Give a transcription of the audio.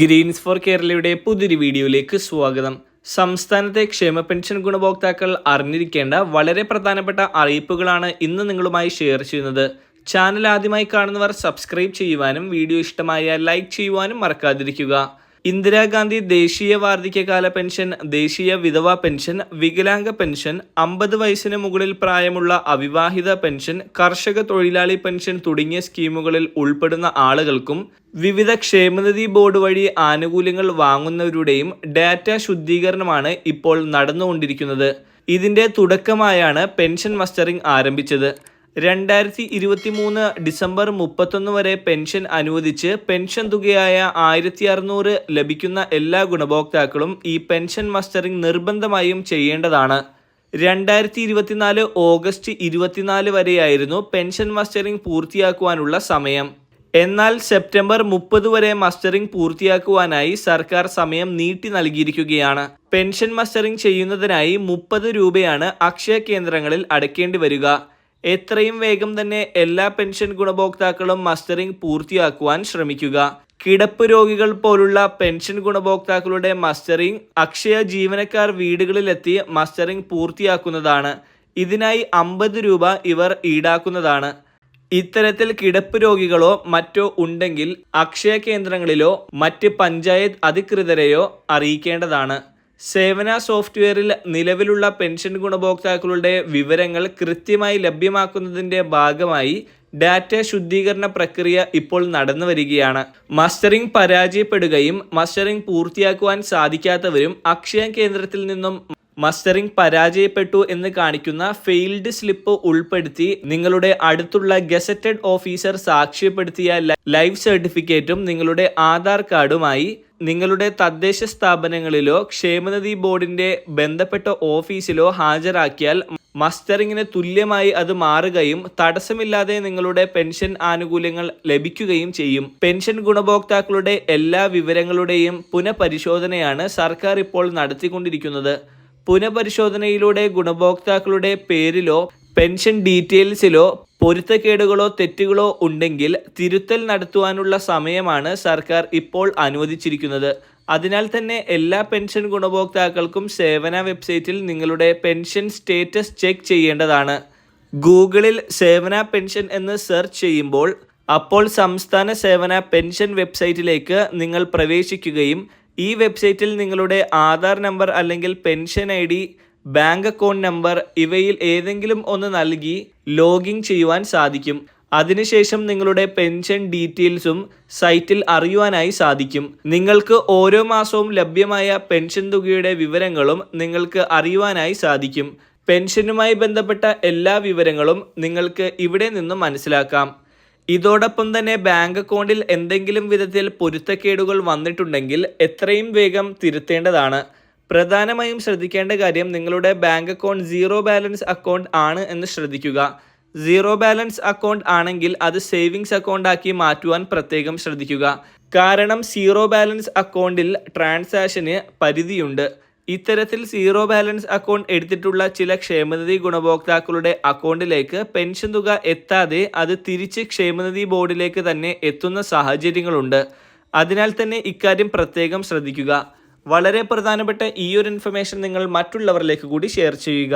Green's four കേരളയുടെ പുതിയൊരു വീഡിയോയിലേക്ക് സ്വാഗതം. സംസ്ഥാനത്തെ ക്ഷേമ പെൻഷൻ ഗുണഭോക്താക്കൾ അറിഞ്ഞിരിക്കേണ്ട വളരെ പ്രധാനപ്പെട്ട അറിയിപ്പുകളാണ് ഇന്ന് നിങ്ങളുമായി ഷെയർ ചെയ്യുന്നത്. ചാനൽ ആദ്യമായി കാണുന്നവർ സബ്സ്ക്രൈബ് ചെയ്യുവാനും വീഡിയോ ഇഷ്ടമായാൽ ലൈക്ക് ചെയ്യുവാനും മറക്കാതിരിക്കുക. ഇന്ദിരാഗാന്ധി ദേശീയ വാർദ്ധക്യകാല പെൻഷൻ ദേശീയ വിധവാ പെൻഷൻ വികലാംഗ പെൻഷൻ അമ്പത് വയസ്സിന് മുകളിൽ പ്രായമുള്ള അവിവാഹിത പെൻഷൻ കർഷക തൊഴിലാളി പെൻഷൻ തുടങ്ങിയ സ്കീമുകളിൽ ഉൾപ്പെടുന്ന ആളുകൾക്കും വിവിധ ക്ഷേമനിധി ബോർഡ് വഴി ആനുകൂല്യങ്ങൾ വാങ്ങുന്നവരുടെയും ഡാറ്റ ശുദ്ധീകരണമാണ് ഇപ്പോൾ നടന്നുകൊണ്ടിരിക്കുന്നത്. ഇതിന്റെ തുടക്കമായാണ് പെൻഷൻ മസ്റ്ററിംഗ് ആരംഭിച്ചത്. രണ്ടായിരത്തി ഇരുപത്തി മൂന്ന് ഡിസംബർ മുപ്പത്തൊന്ന് വരെ പെൻഷൻ അനുവദിച്ച് പെൻഷൻ തുകയായ ആയിരത്തി അറുന്നൂറ് ലഭിക്കുന്ന എല്ലാ ഗുണഭോക്താക്കളും ഈ പെൻഷൻ മസ്റ്ററിംഗ് നിർബന്ധമായും ചെയ്യേണ്ടതാണ്. രണ്ടായിരത്തി ഇരുപത്തിനാല് ഓഗസ്റ്റ് ഇരുപത്തിനാല് വരെയായിരുന്നു പെൻഷൻ മസ്റ്ററിംഗ് പൂർത്തിയാക്കുവാനുള്ള സമയം. എന്നാൽ സെപ്റ്റംബർ മുപ്പത് വരെ മസ്റ്ററിംഗ് പൂർത്തിയാക്കുവാനായി സർക്കാർ സമയം നീട്ടി നൽകിയിരിക്കുകയാണ്. പെൻഷൻ മസ്റ്ററിംഗ് ചെയ്യുന്നതിനായി മുപ്പത് രൂപയാണ് അക്ഷയ കേന്ദ്രങ്ങളിൽ അടയ്ക്കേണ്ടി വരിക. എത്രയും വേഗം തന്നെ എല്ലാ പെൻഷൻ ഗുണഭോക്താക്കളും മസ്റ്ററിംഗ് പൂർത്തിയാക്കുവാൻ ശ്രമിക്കുക. കിടപ്പ് രോഗികൾ പോലുള്ള പെൻഷൻ ഗുണഭോക്താക്കളുടെ മസ്റ്ററിംഗ് അക്ഷയ ജീവനക്കാർ വീടുകളിലെത്തി മസ്റ്ററിംഗ് പൂർത്തിയാക്കുന്നതാണ്. ഇതിനായി അമ്പത് രൂപ ഇവർ ഈടാക്കുന്നതാണ്. ഇത്തരത്തിൽ കിടപ്പ് രോഗികളോ മറ്റോ ഉണ്ടെങ്കിൽ അക്ഷയ കേന്ദ്രങ്ങളിലോ മറ്റ് പഞ്ചായത്ത് അധികൃതരെയോ അറിയിക്കേണ്ടതാണ്. സേവന സോഫ്റ്റ്വെയറിൽ നിലവിലുള്ള പെൻഷൻ ഗുണഭോക്താക്കളുടെ വിവരങ്ങൾ കൃത്യമായി ലഭ്യമാക്കുന്നതിന്റെ ഭാഗമായി ഡാറ്റ ശുദ്ധീകരണ പ്രക്രിയ ഇപ്പോൾ നടന്നു വരികയാണ്. മസ്റ്ററിംഗ് പരാജയപ്പെടുകയും മസ്റ്ററിംഗ് പൂർത്തിയാക്കുവാൻ സാധിക്കാത്തവരും അക്ഷയ കേന്ദ്രത്തിൽ നിന്നും മസ്റ്ററിംഗ് പരാജയപ്പെട്ടു എന്ന് കാണിക്കുന്ന ഫെയിൽഡ് സ്ലിപ്പ് ഉൾപ്പെടുത്തി നിങ്ങളുടെ അടുത്തുള്ള ഗസറ്റഡ് ഓഫീസർ സാക്ഷ്യപ്പെടുത്തിയ ലൈഫ് സർട്ടിഫിക്കറ്റും നിങ്ങളുടെ ആധാർ കാർഡുമായി നിങ്ങളുടെ തദ്ദേശ സ്ഥാപനങ്ങളിലോ ക്ഷേമനിധി ബോർഡിന്റെ ബന്ധപ്പെട്ട ഓഫീസിലോ ഹാജരാക്കിയാൽ മസ്റ്ററിങ്ങിന് തുല്യമായി അത് മാറുകയും തടസ്സമില്ലാതെ നിങ്ങളുടെ പെൻഷൻ ആനുകൂല്യങ്ങൾ ലഭിക്കുകയും ചെയ്യും. പെൻഷൻ ഗുണഭോക്താക്കളുടെ എല്ലാ വിവരങ്ങളുടെയും പുനഃപരിശോധനയാണ് സർക്കാർ ഇപ്പോൾ നടത്തിക്കൊണ്ടിരിക്കുന്നത്. പുനഃപരിശോധനയിലൂടെ ഗുണഭോക്താക്കളുടെ പേരിലോ പെൻഷൻ ഡീറ്റെയിൽസിലോ പൊരുത്തക്കേടുകളോ തെറ്റുകളോ ഉണ്ടെങ്കിൽ തിരുത്തൽ നടത്തുവാനുള്ള സമയമാണ് സർക്കാർ ഇപ്പോൾ അനുവദിച്ചിരിക്കുന്നത്. അതിനാൽ തന്നെ എല്ലാ പെൻഷൻ ഗുണഭോക്താക്കൾക്കും സേവന വെബ്സൈറ്റിൽ നിങ്ങളുടെ പെൻഷൻ സ്റ്റേറ്റസ് ചെക്ക് ചെയ്യേണ്ടതാണ്. ഗൂഗിളിൽ സേവന പെൻഷൻ എന്ന് സെർച്ച് ചെയ്യുമ്പോൾ അപ്പോൾ സംസ്ഥാന സേവന പെൻഷൻ വെബ്സൈറ്റിലേക്ക് നിങ്ങൾ പ്രവേശിക്കുകയും ഈ വെബ്സൈറ്റിൽ നിങ്ങളുടെ ആധാർ നമ്പർ അല്ലെങ്കിൽ pension I bank account number ഇവയിൽ ഏതെങ്കിലും ഒന്ന് നൽകി ലോഗിൻ ചെയ്യുവാൻ സാധിക്കും. അതിനുശേഷം നിങ്ങളുടെ പെൻഷൻ ഡീറ്റെയിൽസും സൈറ്റിൽ അറിയുവാനായി സാധിക്കും. നിങ്ങൾക്ക് ഓരോ മാസവും ലഭ്യമായ പെൻഷൻ തുകയുടെ വിവരങ്ങളും നിങ്ങൾക്ക് അറിയുവാനായി സാധിക്കും. പെൻഷനുമായി ബന്ധപ്പെട്ട എല്ലാ വിവരങ്ങളും നിങ്ങൾക്ക് ഇവിടെ നിന്ന് മനസ്സിലാക്കാം. ഇതോടൊപ്പം തന്നെ ബാങ്ക് അക്കൗണ്ടിൽ എന്തെങ്കിലും വിധത്തിൽ പൊരുത്തക്കേടുകൾ വന്നിട്ടുണ്ടെങ്കിൽ എത്രയും വേഗം തിരുത്തേണ്ടതാണ്. പ്രധാനമായും ശ്രദ്ധിക്കേണ്ട കാര്യം നിങ്ങളുടെ bank account zero balance account ആണ് എന്ന് ശ്രദ്ധിക്കുക. സീറോ ബാലൻസ് അക്കൗണ്ട് ആണെങ്കിൽ അത് സേവിങ്സ് അക്കൗണ്ട് ആക്കി മാറ്റുവാൻ പ്രത്യേകം ശ്രദ്ധിക്കുക. കാരണം സീറോ ബാലൻസ് അക്കൗണ്ടിൽ ട്രാൻസാക്ഷന് പരിധിയുണ്ട്. ഇത്തരത്തിൽ സീറോ ബാലൻസ് അക്കൗണ്ട് എടുത്തിട്ടുള്ള ചില ക്ഷേമനിധി ഗുണഭോക്താക്കളുടെ അക്കൗണ്ടിലേക്ക് പെൻഷൻ തുക എത്താതെ അത് തിരിച്ച് ക്ഷേമനിധി ബോർഡിലേക്ക് തന്നെ എത്തുന്ന സാഹചര്യങ്ങളുണ്ട്. അതിനാൽ തന്നെ ഇക്കാര്യം പ്രത്യേകം ശ്രദ്ധിക്കുക. വളരെ പ്രധാനപ്പെട്ട ഈ ഒരു ഇൻഫർമേഷൻ നിങ്ങൾ മറ്റുള്ളവരിലേക്ക് കൂടി ഷെയർ ചെയ്യുക.